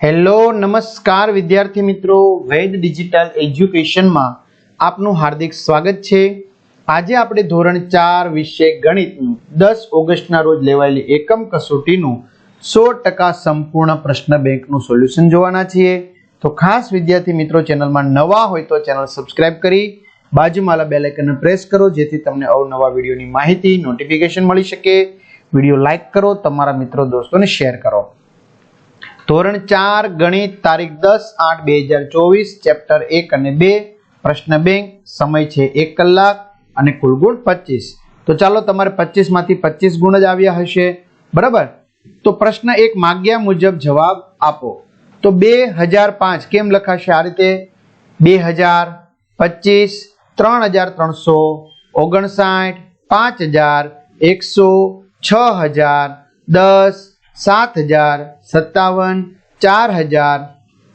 Hello, નમસ્કાર વિદ્યાર્થી મિત્રો. વેદ ડિજિટલ એજ્યુકેશનમાં આપનું હાર્દિક સ્વાગત છે. આજે આપણે ધોરણ ચાર વિષય ગણિતનું દસ ઓગસ્ટના રોજ લેવાયેલી એકમ કસોટીનું સો ટકા સંપૂર્ણ પ્રશ્ન બેંકનું સોલ્યુશન જોવાના છીએ. તો ખાસ વિદ્યાર્થી મિત્રો, ચેનલમાં નવા હોય તો ચેનલ સબસ્ક્રાઇબ કરી, બાજુમાં બેલ આઇકનને પ્રેસ કરો, જેથી તમને અવનવા વિડીયોની માહિતી, નોટિફિકેશન મળી શકે. વીડિયો લાઇક કરો, તમારા મિત્રો, દોસ્તોને શેર કરો. ધોરણ ચાર, ગણિત, તારીખ દસ, આઠ, બે હજાર ચોવીસ, ચેપ્ટર એક અને બે, પ્રશ્ન બેંક, સમય છે એક કલાક અને કુલ ગુણ પચીસ. તો ચાલો તમારે પચીસમાંથી પચીસ ગુણ જ આવ્યા હશે. બરાબર? તો પ્રશ્ન એક માગ્યા મુજબ જવાબ આપો. તો બે હજાર પાંચ કેમ લખાશે આ રીતે? બે હજાર પચીસ, ત્રણ હજાર ત્રણસો, ઓગણસાઠ, પાંચ હજાર એકસો, છ હજાર દસ સાત હજાર, સત્તાવન, ચાર હજાર,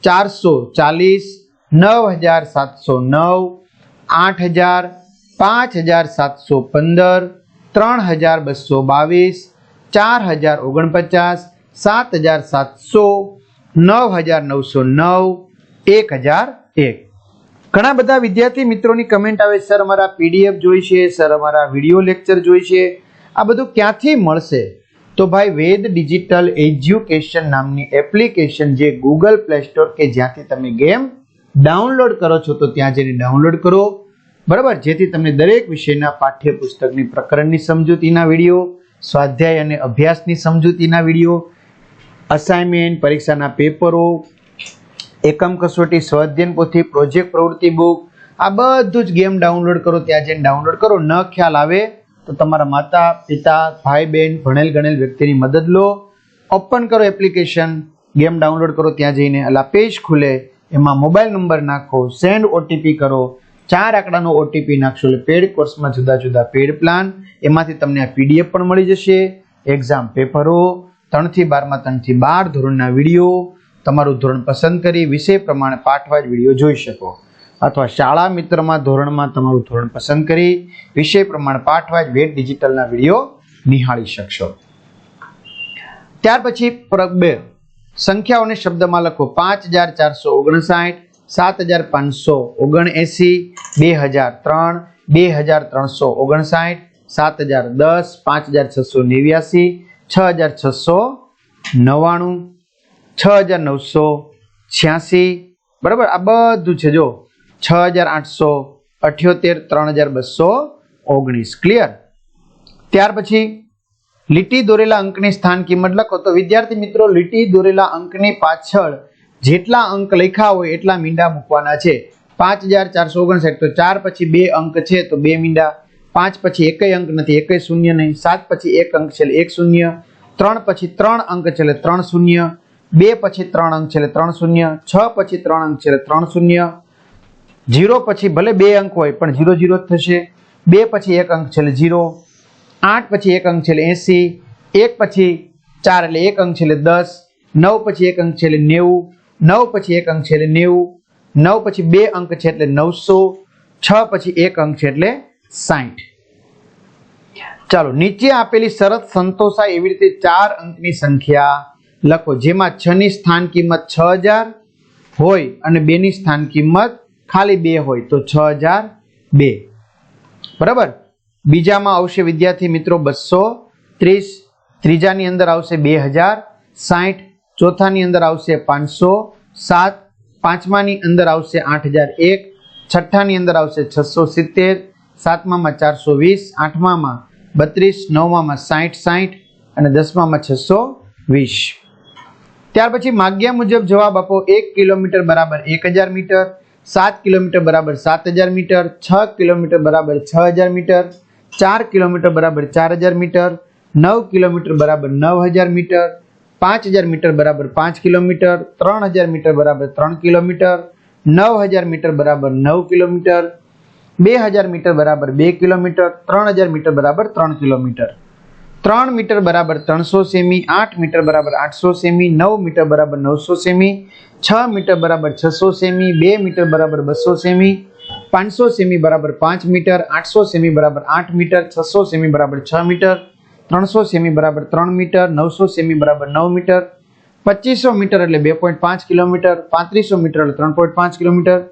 ચારસો ચાલીસ, નવ હજાર, સાતસો નવ, આઠ હજાર, પાંચ હજાર, સાતસો પંદર, ત્રણ હજાર, બસો બાવીસ, ચાર હજાર, ઓગણપચાસ, સાત હજાર, સાતસો, નવ હજાર, નવસો નવ, એક હજાર એક. ઘણા બધા વિદ્યાર્થી મિત્રોની કમેન્ટ આવે સર, અમારા પીડીએફ જોઈશે સર, અમારા વીડિયો લેક્ચર જોઈશે આ બધું ક્યાંથી મળશે? તો ભાઈ વેદ ડિજિટલ એજ્યુકેશન નામની એપ્લિકેશન જે ગૂગલ પ્લે સ્ટોર કે જ્યાંથી તમે ગેમ ડાઉનલોડ કરો છો, તો ત્યાં જઈને ડાઉનલોડ કરો. બરાબર? જેથી તમને દરેક વિષયના પાઠ્યપુસ્તકની પ્રકરણની સમજૂતીના વીડિયો, સ્વાધ્યાય અને અભ્યાસની સમજૂતીના વીડિયો અસાઇનમેન્ટ પરીક્ષાના પેપરો, એકમ કસોટી સ્વાધ્યન પોથી પ્રોજેક્ટ પ્રવૃત્તિ બુક આ બધું જ ગેમ ડાઉનલોડ કરો, ત્યાં જઈને ડાઉનલોડ કરો. ન ખ્યાલ આવે તો તમારા માતા, પિતા, ભાઈ બહેન ભણેલ, ગણેલ વ્યક્તિની મદદ લો. ઓપન કરો એપ્લિકેશન, ગેમ ડાઉનલોડ કરો ત્યાં જઈને, અલા પેજ ખુલે, એમાં મોબાઈલ નંબર નાખો, સેન્ડ ઓટીપી કરો, ચાર આંકડાનો ઓટીપી નાખશો, એટલે પેડ કોર્સમાં જુદા જુદા પેડ પ્લાન, એમાંથી તમને આ પીડીએફ પણ મળી જશે, એક્ઝામ પેપરો, ત્રણથી બારમાં, ત્રણથી બાર ધોરણના વીડિયો, તમારું ધોરણ પસંદ કરી વિષય પ્રમાણે પાઠવાજ વીડિયો જોઈ શકો. અથવા શાળા મિત્રમાં ધોરણમાં તમારું ધોરણ પસંદ કરી વિષય પ્રમાણ પાઠવાજ વેદ ડિજિટલના વીડિયો નિહાળી શકશો. ત્યાર પછી પ્રગ બે. સંખ્યાઓને શબ્દમાં લખો પાંચ હજાર ચારસો ઓગણસાઠ, સાત હજાર પાંચસો ઓગણએંસી, બે હજાર ત્રણ, બે હજાર ત્રણસો ઓગણસાઠ, સાત હજાર દસ, પાંચ હજાર છસો નેવ્યાસી, છ હજાર છસો નવ્વાણું, છ હજાર નવસો છ્યાસી, બરાબર? આ બધું છે જો. છ હજાર આઠસો અઠ્યોતેર, ત્રણ હજાર બસો ઓગણીસ. ક્લિયર ત્યાર પછી, લીટી દોરેલા અંકની સ્થાન કિંમત લખો. તો વિદ્યાર્થી મિત્રો, લીટી દોરેલા અંકની પાછળ જેટલા અંક લખ્યા હોય એટલા મીંડા મૂકવાના છે. પાંચ હજાર ચારસો ઓગણસાઠ, તો ચાર પછી બે અંક છે, તો બે મીંડા. પાંચ પછી એકય અંક નથી, એકય શૂન્ય નહીં. સાત પછી એક અંક છે એક શૂન્ય. ત્રણ પછી ત્રણ અંક છે ત્રણ શૂન્ય. બે પછી ત્રણ અંક છે ત્રણ શૂન્ય. છ પછી ત્રણ અંક છે ત્રણ શૂન્ય. જીરો પછી ભલે બે અંક હોય, પણ જીરો જીરો જ થશે. બે પછી એક અંક છે એટલે જીરો આઠ પછી એક અંક છે એટલે એંસી. એક પછી ચાર એટલે એક અંક છે એટલે દસ. નવ પછી એક અંક છે એટલે નેવું. નવ પછી એક અંક છે એટલે નેવું. નવ પછી બે અંક છે એટલે નવસો. છ પછી એક અંક છે એટલે સાઠ ચાલો, નીચે આપેલી શરત સંતોષાય એવી રીતે ચાર અંકની સંખ્યા લખો. જેમાં છ ની સ્થાન કિંમત છ હજાર હોય અને બે ની સ્થાન કિંમત ખાલી બે હોય તો છ હજાર બે. બરાબર? બીજામાં આવશે વિદ્યાર્થી મિત્રો બસો ત્રીસ, ત્રીજાની અંદર આવશે બે હજાર સાઠ ચોથાની અંદર આવશે પાંચસો સાત, પાંચમાની અંદર આવશે આઠ હજાર એક, છઠ્ઠાની અંદર આવશે છસો સિત્તેર, સાતમામાં ચારસો વીસ, આઠમામાં બત્રીસ, નવમામાં સાઠ સાઠ અને દસમામાં છસો વીસ. ત્યાર પછી માગ્યા મુજબ જવાબ આપો એક કિલોમીટર બરાબર એક હજાર મીટર સાત કિલોમીટર બરાબર સાત હજાર મીટર, છ કિલોમીટર બરાબર છ હજાર મીટર, ચાર કિલોમીટર બરાબર ચાર હજાર મીટર, નવ કિલોમીટર બરાબર નવ હજાર મીટર, પાંચ હજાર મીટર બરાબર પાંચ કિલોમીટર, ત્રણ હજાર મીટર બરાબર ત્રણ કિલોમીટર, નવ હજાર મીટર બરાબર નવ કિલોમીટર, બે હજાર મીટર બરાબર બે કિલોમીટર, ત્રણ હજાર મીટર બરાબર ત્રણ કિલોમીટર. ત્રણ મીટર બરાબર ત્રણસો સેમી, આઠ મીટર બરાબર આઠસો સેમી, નવ મીટર બરાબર નવસો સેમી, છ મીટર બરાબર છસો સેમી, બે મીટર બરાબર બસો સેમી, પાંચસો સેમી બરાબર પાંચ મીટર, આઠસો સેમી બરાબર આઠ મીટર, છસો સેમી બરાબર છ મીટર, ત્રણસો સેમી બરાબર ત્રણ મીટર, નવસો સેમી બરાબર નવ મીટર, પચીસો મીટર એટલે બે પોઈન્ટ પાંચ કિલોમીટર, પાંત્રીસો મીટર એટલે ત્રણ પોઈન્ટ પાંચ કિલોમીટર,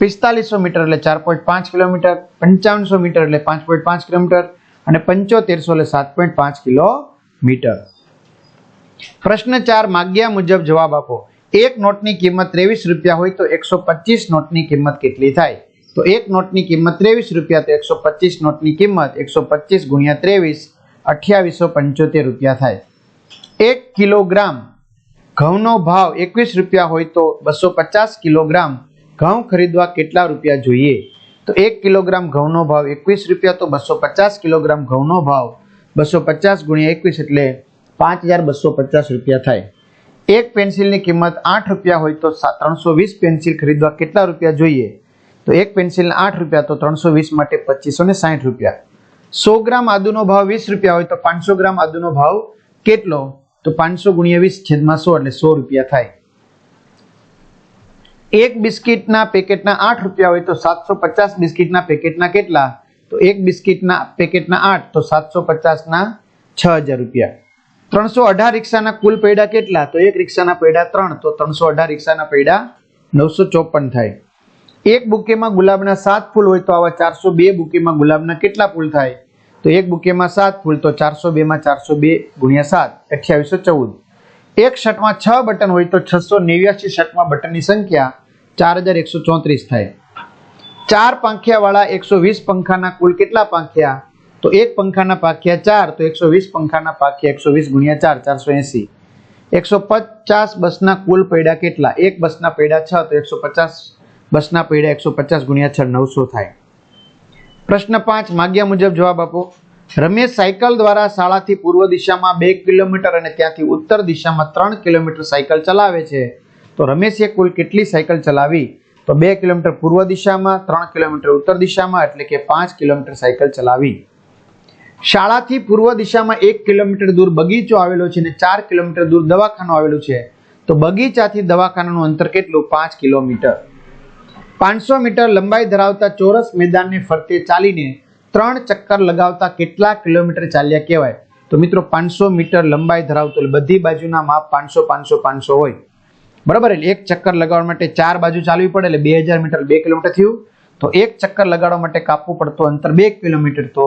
પિસ્તાલીસો મીટર એટલે ચાર પોઈન્ટ પાંચ કિલોમીટર, પંચાવનસો મીટર એટલે પાંચ પોઈન્ટ પાંચ કિલોમીટર અને પંચોતેરસો એટલે સાત પોઈન્ટ પાંચ કિલોમીટર પ્રશ્ન ચાર, માગ્યા મુજબ જવાબ આપો. એક નોટની કિંમત ત્રેવીસ રૂપિયા હોય તો એકસો પચીસ નોટની કિંમત કેટલી થાય? તો એક નોટની કિંમત ત્રેવીસ રૂપિયા તો એકસો પચીસ નોટની કિંમત એકસો પચીસ ગુણ્યા ત્રેવીસ, અઠ્યાવીસો પંચોતેર રૂપિયા થાય. એક કિલોગ્રામ ઘઉંનો ભાવ એકવીસ રૂપિયા હોય તો બસો પચાસ કિલોગ્રામ ઘઉં ખરીદવા કેટલા રૂપિયા જોઈએ? તો એક કિલોગ્રામ ઘઉંનો ભાવ એકવીસ રૂપિયા તો બસો પચાસ કિલોગ્રામ ઘઉંનો ભાવ બસો પચાસ ગુણ્યા એકવીસ એટલે પાંચ હજાર બસો પચાસ રૂપિયા થાય. એક પેન્સિલની કિંમત આઠ રૂપિયા હોય તો ત્રણસો વીસ પેન્સિલ ખરીદવા કેટલા રૂપિયા જોઈએ? તો એક પેન્સિલના આઠ રૂપિયા તો ત્રણસો વીસ માટે પચીસો ને સાઠ રૂપિયા. સો ગ્રામ આદુનો ભાવ વીસ રૂપિયા હોય તો પાંચસો ગ્રામ આદુનો ભાવ કેટલો? તો પાંચસો ગુણ્યા વીસ છેદમાં સો એટલે સો રૂપિયા થાય. એક બિસ્કિટના પેકેટના આઠ રૂપિયા હોય તો સાતસો પચાસ બિસ્કિટના પેકેટના કેટલા? તો એક બિસ્કિટના પેકેટના આઠ, તો સાતસો પચાસના છ હજાર રૂપિયા. ત્રણસો અઢાર રિક્ષાના કુલ પૈડા કેટલા? તો એક રિક્ષાના પૈડા ત્રણ, તો ત્રણસો અઢાર રિક્ષાના પૈડા નવસો ચોપન થાય. એક બુકેમાં ગુલાબના સાત ફૂલ હોય તો આવા ચારસો બે બુકેમાં ગુલાબના કેટલા ફૂલ થાય? તો એક બુકેમાં સાત ફૂલ તો ચારસો બેમાં ચારસો બે ગુણ્યા સાત, અઠ્યાવીસો ચૌદ. એક શર્ટમાં છ બટન હોય તો છસો નેવ્યાસી શર્ટમાં બટનની સંખ્યા ચાર હજાર એકસો ચોત્રીસ થાય. ચાર પાંખિયાવાળા એકસો વીસ પંખાના કુલ કેટલા પાંખિયા? તો એક પંખાના પાંખિયા ચાર, તો એકસો વીસ પંખાના પાંખિયા એકસો વીસ ગુણ્યા ચાર, ચારસો એંસી. એકસો પચાસ બસના કુલ પૈડા કેટલા? એક બસના પૈડા છ, તો એકસો પચાસ બસના પૈડા એકસો પચાસ ગુણ્યા છ, નવસો થાય. પ્રશ્ન પાંચ, માગ્યા મુજબ જવાબ આપો. રમેશ સાયકલ દ્વારા શાળાથી પૂર્વ દિશામાં બે કિલોમીટર અને ત્યાંથી ઉત્તર દિશામાં ત્રણ કિલોમીટર સાયકલ ચલાવે છે. તો રમેશે કુલ કેટલી સાયકલ ચલાવી? તો બે કિલોમીટર પૂર્વ દિશામાં, ત્રણ કિલોમીટર ઉત્તર દિશામાં, એટલે કે પાંચ કિલોમીટર સાયકલ ચલાવી. શાળાથી પૂર્વ દિશામાં એક કિલોમીટર દૂર બગીચો આવેલો છે અને ચાર કિલોમીટર દૂર દવાખાનું આવેલું છે. તો બગીચાથી દવાખાનાનું અંતર કેટલું? પાંચ કિલોમીટર. પાંચસો મીટર લંબાઈ ધરાવતા ચોરસ મેદાનને ફરતે ચાલીને ત્રણ ચક્કર લગાવતા કેટલા કિલોમીટર ચાલ્યા કહેવાય. તો મિત્રો, પાંચસો મીટર લંબાઈ ધરાવતો બધી બાજુના માપ પાંચસો પાંચસો પાંચસો હોય. બરાબર એટલે એક ચક્કર લગાવવા માટે ચાર બાજુ ચાલવી પડે એટલે બે હજાર મીટર બે કિલોમીટર થયું. તો એક ચક્કર લગાડવા માટે કાપવું પડતું અંતર બે કિલોમીટર, તો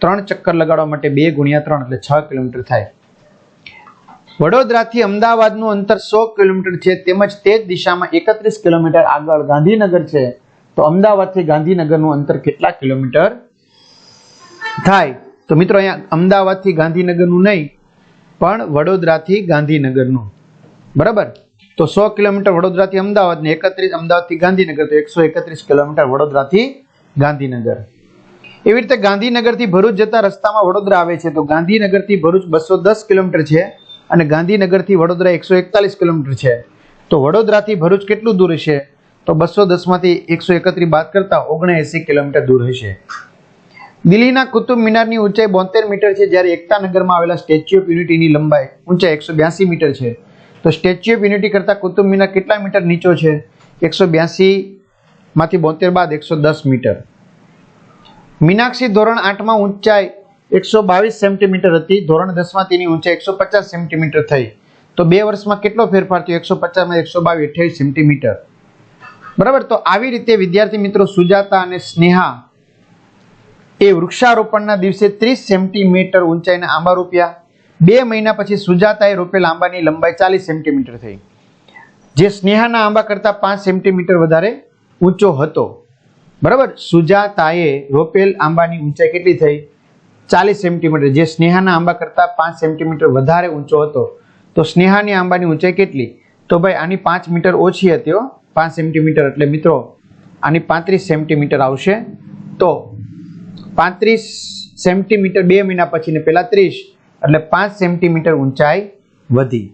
ત્રણ ચક્કર લગાડવા માટે બે ગુણ્યા ત્રણ એટલે છ કિલોમીટર થાય. વડોદરાથી અમદાવાદનું અંતર સો કિલોમીટર છે, તેમજ તે જ દિશામાં એકત્રીસ કિલોમીટર આગળ ગાંધીનગર છે, તો અમદાવાદથી ગાંધીનગરનું અંતર કેટલા કિલોમીટર થાય? તો મિત્રો અહીંયા અમદાવાદથી ગાંધીનગરનું નહીં, પણ વડોદરાથી ગાંધીનગરનું. બરાબર? તો સો કિલોમીટર વડોદરાથી અમદાવાદ ને એકત્રીસ, અમદાવાદથી ગાંધીનગર, તો એકસો એકત્રીસ કિલોમીટર વડોદરાથી ગાંધીનગર. એવી રીતે ગાંધીનગરથી ભરૂચ જતા રસ્તામાં વડોદરા આવે છે, તો ગાંધીનગરથી ભરૂચ બસો દસ કિલોમીટર છે અને ગાંધીનગરથી વડોદરા એકસો એકતાલીસ કિલોમીટર છે. તો વડોદરાથી ભરૂચ કેટલું દૂર હશે? તો બસો દસમાંથી એકસો એકત્રીસ બાદ કરતા ઓગણએંસી કિલોમીટર દૂર હશે. દિલ્હીના કુતુબ મિનારની ઊંચાઈ બોતેર મીટર છે, જ્યારે એકતાનગરમાં આવેલા સ્ટેચ્યુ ઓફ યુનિટીની લંબાઈ ઊંચાઈ એકસો બ્યાસી મીટર છે. તો સ્ટેચ્યુ ઓફ યુનિટી કરતાં કુતુબ મિનાર કેટલા મીટર નીચો છે? એકસો બ્યાસીમાંથી બોતેર બાદ એકસો દસ મીટર. મીનાક્ષી ધોરણ આઠમાં ઊંચાઈ એકસો બાવીસ સેન્ટીમીટર હતી. ધોરણ દસમાં તેની ઊંચાઈ એકસો પચાસ સેન્ટીમીટર થઈ. તો બે વર્ષમાં કેટલો ફેરફાર થયો? એકસો પચાસમાં એકસો બાવીસ અઠ્યાવીસ સેન્ટીમીટર. બરાબર? તો આવી રીતે વિદ્યાર્થી મિત્રો સુજાતા અને સ્નેહા એ વૃક્ષારોપણના દિવસે ત્રીસ સેન્ટીમીટર ઊંચાઈના આંબા રોપ્યા. બે મહિના પછી સુજાતાએ રોપેલ આંબાની લંબાઈ ચાલીસ સેન્ટીમીટર થઈ. જે સ્નેહાના આંબા કરતાં પાંચ સેન્ટીમીટર વધારે ઊંચો હતો. બરાબર? સુજાતાએ રોપેલ આંબાની ઊંચાઈ કેટલી થઈ? ચાલીસ સેન્ટીમીટર. જે સ્નેહાના આંબા કરતાં પાંચ સેન્ટીમીટર વધારે ઊંચો હતો. તો સ્નેહાની આંબાની ઊંચાઈ કેટલી? તો ભાઈ, આની પાંચ મીટર ઓછી હતી પાંચ સેન્ટીમીટર એટલે મિત્રો, આની પાંત્રીસ સેન્ટીમીટર આવશે. તો પાંત્રીસ સેન્ટીમીટર બે મહિના પછી ને પહેલાં ત્રીસ. એટલે પાંચ સેન્ટીમીટર ઊંચાઈ વધી.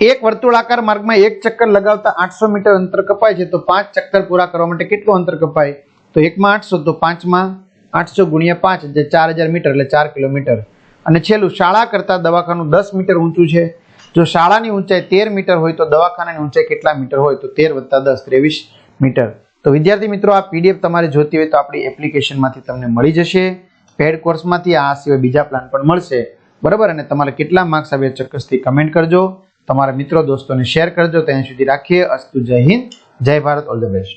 એક વર્તુળાકાર માર્ગમાં એક ચક્કર લગાવતા આઠસો મીટર અંતર કપાય છે, તો પાંચ ચક્કર પૂરા કરવા માટે કેટલું અંતર કપાય? તો એકમાં આઠસો, તો પાંચમાં આઠસો ગુણ્યા પાંચ, એટલે ચાર હજાર મીટર, એટલે ચાર કિલોમીટર. અને છેલ્લું, શાળા કરતાં દવાખાનું દસ મીટર ઊંચું છે. જો શાળાની ઊંચાઈ તેર મીટર હોય, તો દવાખાનાની ઊંચાઈ કેટલા મીટર હોય? તો તેર વત્તા દસ, ત્રેવીસ મીટર. તો વિદ્યાર્થી મિત્રો, આ પીડીએફ તમારે જોતી હોય તો આપણી એપ્લિકેશનમાંથી તમને મળી જશે. પેડ કોર્સમાંથી આ સિવાય બીજા પ્લાન પણ મળશે. બરાબર? અને તમારે કેટલા માર્ક્સ આવ્યા ચોક્કસથી કમેન્ટ કરજો. તમારા મિત્રો, દોસ્તોને શેર કરજો. ત્યાં સુધી રાખીએ. અસ્તુ જય હિન્દ. જય ભારત. All the best